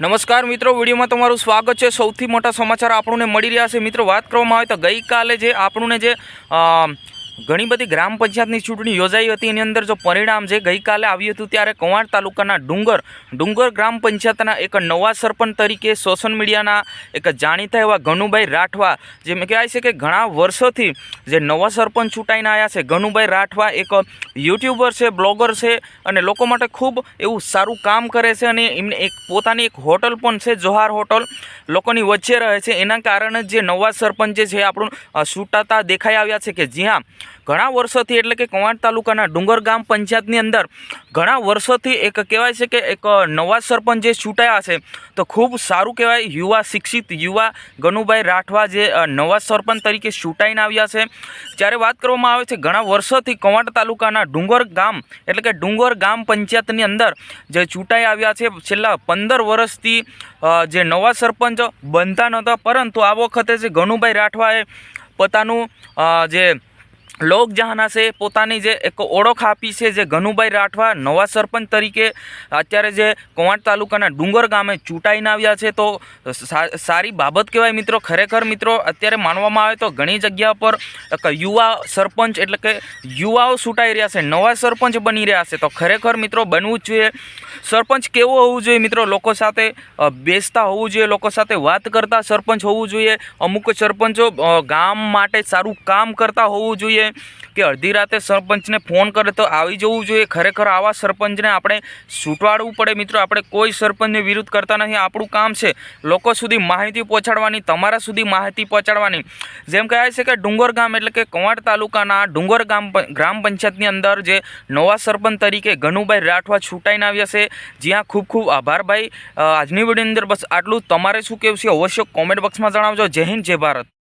નમસ્કાર મિત્રો, વિડીયોમાં તમારું સ્વાગત છે. સૌથી મોટા સમાચાર આપણને મળી રહ્યા છે. મિત્રો, વાત કરવામાં આવે તો ગઈકાલે જે આપણને જે ઘણી બધી ગ્રામ પંચાયતની ચૂંટણી યોજાઈ હતી. એની અંદર જો પરિણામ જે ગઈકાલે આવ્યું હતું ત્યારે કવાંટ તાલુકાના ડુંગર ડુંગર ગ્રામ પંચાયતના એક નવા સરપંચ તરીકે સોશિયલ મીડિયાના એક જાણીતા એવા ગનુભાઈ રાઠવા જે મેં કહેવાય છે કે ઘણા વર્ષોથી જે નવા સરપંચ ચૂંટાઈને આવ્યા છે, ગનુભાઈ રાઠવા એક યુટ્યુબર છે, બ્લોગર છે અને લોકો માટે ખૂબ એવું સારું કામ કરે છે અને એમને એક પોતાની એક હોટલ પણ છે, જોહાર હોટલ. લોકોની વચ્ચે રહે છે. એના કારણે જે નવા સરપંચ જે છે આપણું છૂટાતા દેખાઈ આવ્યા છે કે જ્યાં ઘણા વર્ષોથી એટલે કે કવાંટ તાલુકાના ડુંગર ગામ પંચાયતની અંદર ઘણા વર્ષોથી એક કહેવાય છે કે એક નવા સરપંચ જે ચૂંટાયા છે, તો ખૂબ સારું કહેવાય યુવા શિક્ષિત યુવા ગનુભાઈ રાઠવા જે નવા સરપંચ તરીકે ચૂંટાઈને આવ્યા છે. જ્યારે વાત કરવામાં આવે છે ઘણા વર્ષોથી કવાંટ તાલુકાના ડુંગર ગામ એટલે કે ડુંગર ગામ પંચાયતની અંદર જે ચૂંટાઈ આવ્યા છે, છેલ્લા પંદર વર્ષથી જે નવા સરપંચ બનતા નહોતા, પરંતુ આ વખતે જે ગનુભાઈ રાઠવાએ પોતાનું જે લોકજહાના છે, પોતાની જે એક ઓળખ આપી છે જે ગનુભાઈ રાઠવા નવા સરપંચ તરીકે અત્યારે જે કવાંટ તાલુકાના ડુંગર ગામે ચૂંટાઈને આવ્યા છે, તો સારી બાબત કહેવાય મિત્રો. ખરેખર મિત્રો, અત્યારે માનવામાં આવે તો ઘણી જગ્યા પર એક યુવા સરપંચ એટલે કે યુવાઓ ચૂંટાઈ રહ્યા છે, નવા સરપંચ બની રહ્યા છે. તો ખરેખર મિત્રો બનવું જ જોઈએ. સરપંચ કેવો હોવું જોઈએ મિત્રો? લોકો સાથે બેસતા હોવું જોઈએ, લોકો સાથે વાત કરતા સરપંચ હોવું જોઈએ. અમુક સરપંચો ગામ માટે સારું કામ કરતા હોવું જોઈએ. કે અડધી રાતે સરપંચને ફોન કરે તો આવી જવું જોઈએ. ખરેખર આવા સરપંચને આપણે છૂટવાડવું પડે. મિત્રો, આપણે કોઈ સરપંચને વિરુદ્ધ કરતા નથી. આપણું કામ છે લોકો સુધી માહિતી પહોંચાડવાની, તમારા સુધી માહિતી પહોંચાડવાની. જેમ કહેવાય છે કે ડુંગર ગામ એટલે કે કંવાડ તાલુકાના ડુંગર ગામ ગ્રામ પંચાયતની અંદર જે નવા સરપંચ તરીકે ગનુભાઈ રાઠવા છૂટાઈને આવ્યા છે. જ્યાં ખૂબ ખૂબ આભાર ભાઈ. આજની વિડીયોની અંદર બસ આટલું તમારે શું કહેવું છે? અવશ્ય કોમેન્ટ બોક્સમાં જણાવજો. જય હિન્દ, જય ભારત.